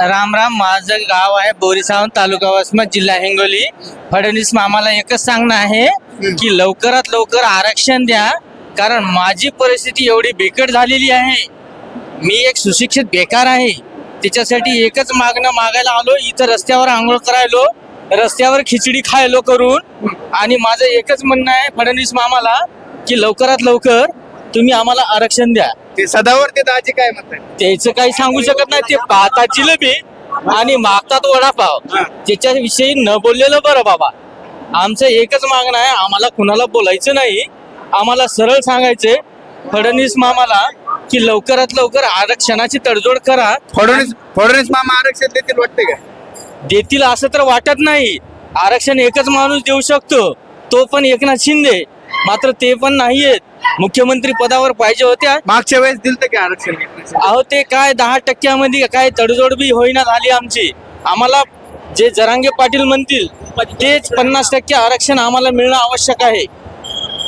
राम राम माझं गाव आहे बोरीसावन तालुका वसमत जिल्हा हिंगोली. फडणवीस मामाला एकच सांगणं आहे की लवकरात लवकर आरक्षण द्या कारण माझी परिस्थिती एवढी बिकट झालेली आहे. मी एक सुशिक्षित बेकार आहे. त्याच्यासाठी एकच मागणं मागायला आलो इथं रस्त्यावर आंघोळ करायलो रस्त्यावर खिचडी खायलो करून. आणि माझं एकच म्हणणं आहे फडणवीस मामाला की लवकरात लवकर तुम्ही आम्हाला आरक्षण द्या. ते सदावर ते दाजी काय म्हणतात त्याचं काही सांगू शकत नाही ते पाहतात जिलेबी आणि मागतात वडापाव. त्याच्याविषयी न बोललेलं बरं बाबा. आमचं एकच मागणं आहे आम्हाला कुणाला बोलायचं नाही. आम्हाला सरळ सांगायचंय फडणवीस मामाला की लवकरात लवकर आरक्षणाची तडजोड करा. फडणवीस फडणवीस मामा आरक्षण देतील वाटते का? देतील असं तर वाटत नाही. आरक्षण एकच माणूस देऊ शकतो तो पण एकनाथ शिंदे. मात्र ते पण नाहीयेत. मुख्यमंत्री पदावर पाहिजे होत्या. मागच्या वेळेस दिलं की आरक्षण अहो ते काय दहा टक्क्यामध्ये काय तडजोड बी होईना झाली आमची. आम्हाला जे जरांगे पाटील म्हणतील तेच पन्नास टक्के आरक्षण आम्हाला मिळणं आवश्यक आहे.